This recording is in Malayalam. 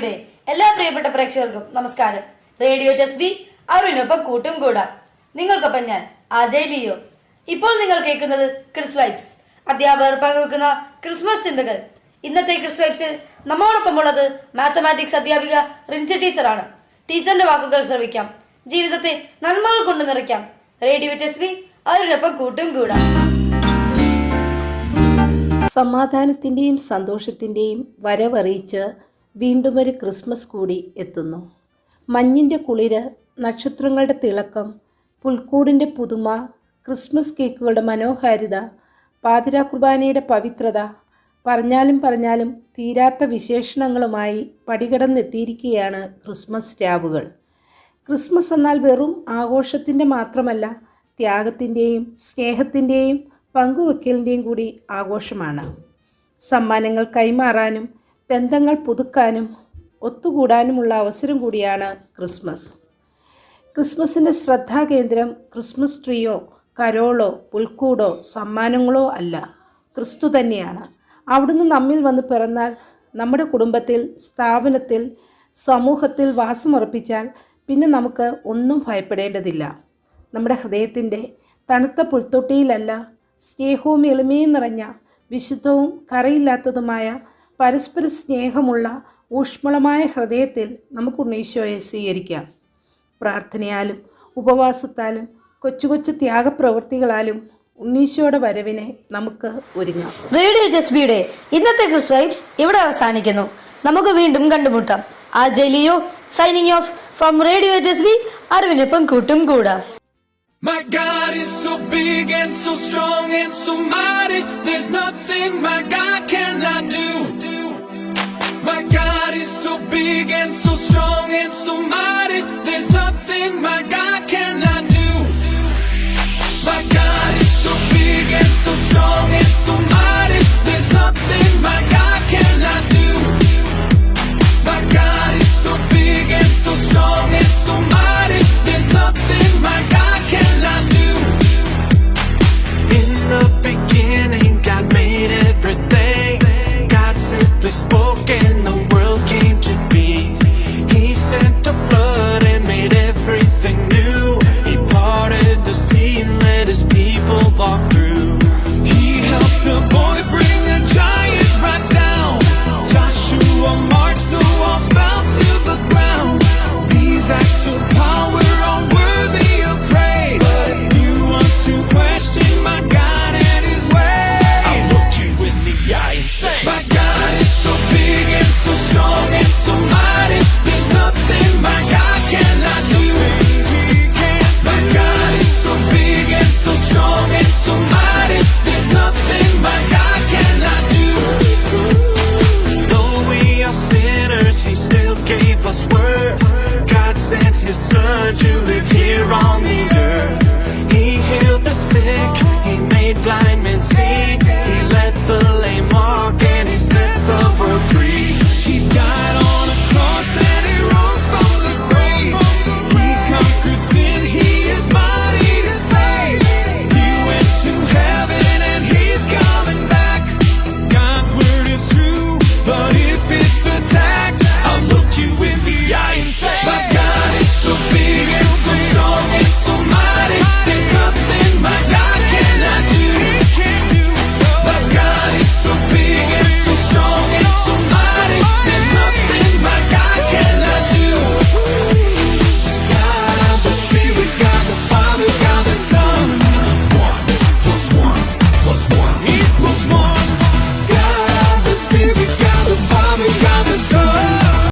പ്രിയപ്പെട്ട പ്രേക്ഷകർക്കും നമസ്കാരം. റേഡിയോ ജസ്ബി അവരിനൊപ്പം കൂട്ടും കൂടാം. നിങ്ങൾക്കൊപ്പം ഞാൻ അജയ് ലിയോ. ഇപ്പോൾ നിങ്ങൾ കേൾക്കുന്നത് ക്രിസ് വൈബ്സ്. അധ്യാപകർ പങ്കുവെക്കുന്ന ക്രിസ്മസ് ചിന്തകൾ. ഇന്നത്തെ ക്രിസ് വൈബ്സിൽ നമ്മോടൊപ്പം ഉള്ളത് മാത്തമാറ്റിക്സ് അധ്യാപിക റിൻസി ടീച്ചറാണ്. ടീച്ചറിന്റെ വാക്കുകൾ ശ്രമിക്കാം ജീവിതത്തെ നന്മകൾ കൊണ്ട് നിറയ്ക്കാം. റേഡിയോ ജസ്ബി അവരിനൊപ്പം കൂട്ടും കൂടാം. സമാധാനത്തിന്റെയും സന്തോഷത്തിന്റെയും വരവറിയിച്ച് വീണ്ടും ഒരു ക്രിസ്മസ് കൂടി എത്തുന്നു. മഞ്ഞിന്റെ കുളിര് നക്ഷത്രങ്ങളുടെ തിളക്കം പുൽക്കൂടിന്റെ പുതുമ ക്രിസ്മസ് കേക്കുകളുടെ മനോഹാരിത പാതിരാ കുർബാനയുടെ പവിത്രത പറഞ്ഞാലും പറഞ്ഞാലും തീരാത്ത വിശേഷണങ്ങളുമായി പടികടന്നെത്തിയിരിക്കുകയാണ് ക്രിസ്മസ് രാവുകൾ. ക്രിസ്മസ് എന്നാൽ വെറും ആഘോഷത്തിന്റെ മാത്രമല്ല ത്യാഗത്തിന്റെയും സ്നേഹത്തിന്റെയും പങ്കുവെക്കലിന്റെയും കൂടി ആഘോഷമാണ്. സമ്മാനങ്ങൾ കൈമാറാനും ബന്ധങ്ങൾ പുതുക്കാനും ഒത്തുകൂടാനുമുള്ള അവസരം കൂടിയാണ് ക്രിസ്മസ്. ക്രിസ്മസിന്റെ ശ്രദ്ധാകേന്ദ്രം ക്രിസ്മസ് ട്രീയോ കരോളോ പുൽക്കൂടോ സമ്മാനങ്ങളോ അല്ല. ക്രിസ്തു തന്നെയാണ്. അവിടുന്ന് നമ്മിൽ വന്ന് പിറന്നാൽ നമ്മുടെ കുടുംബത്തിൽ സ്ഥാപനത്തിൽ സമൂഹത്തിൽ വാസമുറപ്പിച്ചാൽ പിന്നെ നമുക്ക് ഒന്നും ഭയപ്പെടേണ്ടതില്ല. നമ്മുടെ ഹൃദയത്തിന്റെ തണുത്ത പുൽത്തൊട്ടിയിലല്ല സ്നേഹവും എളിമയും നിറഞ്ഞ വിശുദ്ധവും കറയില്ലാത്തതുമായ പരസ്പര സ്നേഹമുള്ള ഊഷ്മളമായ ഹൃദയത്തിൽ നമുക്ക് ഉണ്ണീശോയെ സ്വീകരിക്കാം. പ്രാർത്ഥനയാലും ഉപവാസത്താലും കൊച്ചു കൊച്ചു ത്യാഗപ്രവൃത്തികളാലും ഉണ്ണീശോയുടെ വരവിനെ നമുക്ക് ഒരുങ്ങാം. റേഡിയോ ജസ്ബിയുടെ ഇന്നത്തെ ക്രിസ് വൈബ്സ് ഇവിടെ അവസാനിക്കുന്നു. നമുക്ക് വീണ്ടും കണ്ടുമുട്ടാം. ആ ജലിയോ signing off from radio Jasbi അറിവിനൊപ്പം കൂട്ടും കൂടാം. My God is so big and so strong and so mighty. There's nothing my God cannot do. big and so strong and so mighty. There's nothing my God cannot do. My God is so big and so strong and so mighty. There's nothing my God cannot do. My God is so big and so strong and so mighty. There's nothing my God cannot do. In the beginning, God made everything. God simply spoke and